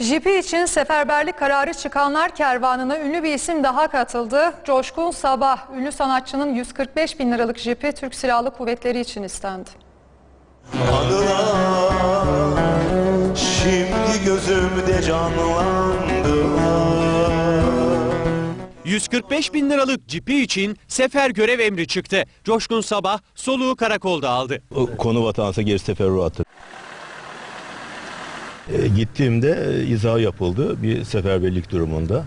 Jipi için seferberlik kararı çıkanlar kervanına ünlü bir isim daha katıldı. Coşkun Sabah, ünlü sanatçının 145 bin liralık jipi Türk Silahlı Kuvvetleri için istendi. Anılar şimdi gözümde canlandılar 145 bin liralık cipi için sefer görev emri çıktı. Coşkun Sabah soluğu karakolda aldı. O Konu vatansa geri teferruatı. E, gittiğimde e, izah yapıldı bir seferberlik durumunda.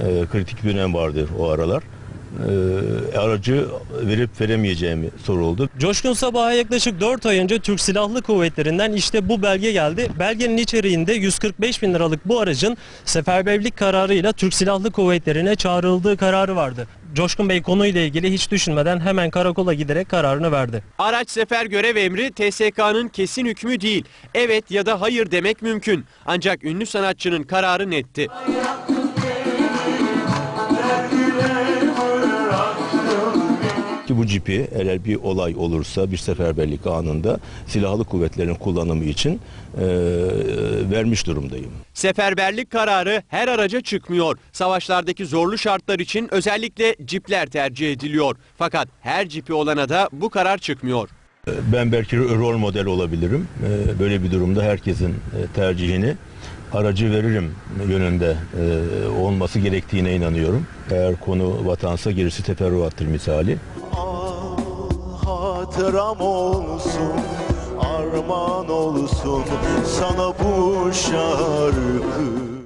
E, kritik bir dönem vardır o aralar. E, aracı verip veremeyeceğimi soruldu. Coşkun Sabah'a yaklaşık 4 ay önce Türk Silahlı Kuvvetleri'nden işte bu belge geldi. Belgenin içeriğinde 145 bin liralık bu aracın seferberlik kararıyla Türk Silahlı Kuvvetleri'ne çağrıldığı kararı vardı. Coşkun Bey konuyla ilgili hiç düşünmeden hemen karakola giderek kararını verdi. Araç sefer görev emri TSK'nın kesin hükmü değil. Evet ya da hayır demek mümkün. Ancak ünlü sanatçının kararı netti. Ki bu cipi eğer bir olay olursa bir seferberlik anında silahlı kuvvetlerin kullanımı için e, vermiş durumdayım. Seferberlik kararı her araca çıkmıyor. Savaşlardaki zorlu şartlar için özellikle cipler tercih ediliyor. Fakat her cipi olana da bu karar çıkmıyor. Ben belki rol model olabilirim. Böyle bir durumda herkesin tercihini aracı veririm yönünde olması gerektiğine inanıyorum. Eğer konu vatansa gerisi teferruattır misali. Hatıram olsun Armağan olsun. Sana bu şarkı